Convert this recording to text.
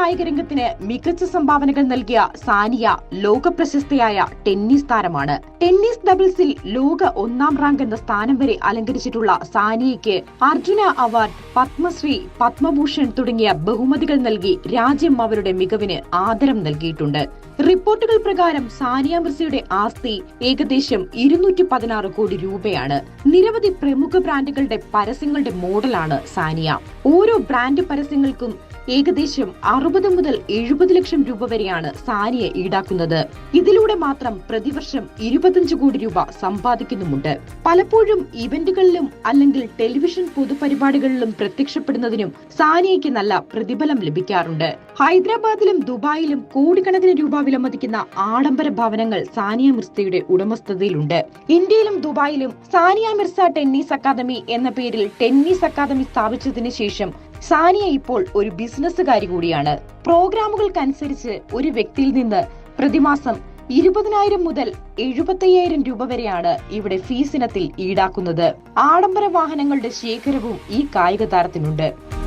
കായിക രംഗത്തിന് മികച്ച സംഭാവനകൾ നൽകിയ സാനിയ ലോക പ്രശസ്തയായ ടെന്നീസ് താരമാണ്. ടെന്നീസ് ഡബിൾസിൽ ലോക ഒന്നാം റാങ്ക് എന്ന സ്ഥാനം വരെ അലങ്കരിച്ചിട്ടുള്ള സാനിയയ്ക്ക് അർജുന അവാർഡ് പത്മശ്രീ പത്മഭൂഷൺ തുടങ്ങിയ ബഹുമതികൾ നൽകി രാജ്യം അവരുടെ മികവിന് ആദരം നൽകിയിട്ടുണ്ട്. റിപ്പോർട്ടുകൾ പ്രകാരം സാനിയ മിർസയുടെ ആസ്തി ഏകദേശം ഇരുന്നൂറ്റി പതിനാറ് കോടി രൂപയാണ്. നിരവധി പ്രമുഖ ബ്രാൻഡുകളുടെ പരസ്യങ്ങളുടെ മോഡലാണ് സാനിയ. ഓരോ ബ്രാൻഡ് പരസ്യങ്ങൾക്കും ഏകദേശം അറുപത് മുതൽ എഴുപത് ലക്ഷം രൂപ വരെയാണ് സാനിയ ഈടാക്കുന്നത്. ഇതിലൂടെ മാത്രം പ്രതിവർഷം ഇരുപത്തഞ്ച് കോടി രൂപ സമ്പാദിക്കുന്നുമുണ്ട്. പലപ്പോഴും ഇവന്റുകളിലും അല്ലെങ്കിൽ ടെലിവിഷൻ പൊതുപരിപാടികളിലും പ്രത്യക്ഷപ്പെടുന്നതിനും സാനിയയ്ക്ക് നല്ല പ്രതിഫലം ലഭിക്കാറുണ്ട്. ഹൈദരാബാദിലും ദുബായിലും കോടിക്കണക്കിന് രൂപ വിലമതിക്കുന്ന ആഡംബര ഭവനങ്ങൾ സാനിയ മിർസയുടെ ഉടമസ്ഥതയിലുണ്ട്. ഇന്ത്യയിലും ദുബായിലും സാനിയ മിർസ ടെന്നീസ് അക്കാദമി എന്ന പേരിൽ ടെന്നീസ് അക്കാദമി സ്ഥാപിച്ചതിന് ശേഷം സാനിയ ഇപ്പോൾ ഒരു ബിസിനസ്സുകാരി കൂടിയാണ്. പ്രോഗ്രാമുകൾക്കനുസരിച്ച് ഒരു വ്യക്തിയിൽ നിന്ന് പ്രതിമാസം ഇരുപതിനായിരം മുതൽ എഴുപത്തയ്യായിരം രൂപ വരെയാണ് ഇവിടെ ഫീസിനത്തിൽ ഈടാക്കുന്നത്. ആഡംബര വാഹനങ്ങളുടെ ശേഖരവും ഈ കായിക താരത്തിനുണ്ട്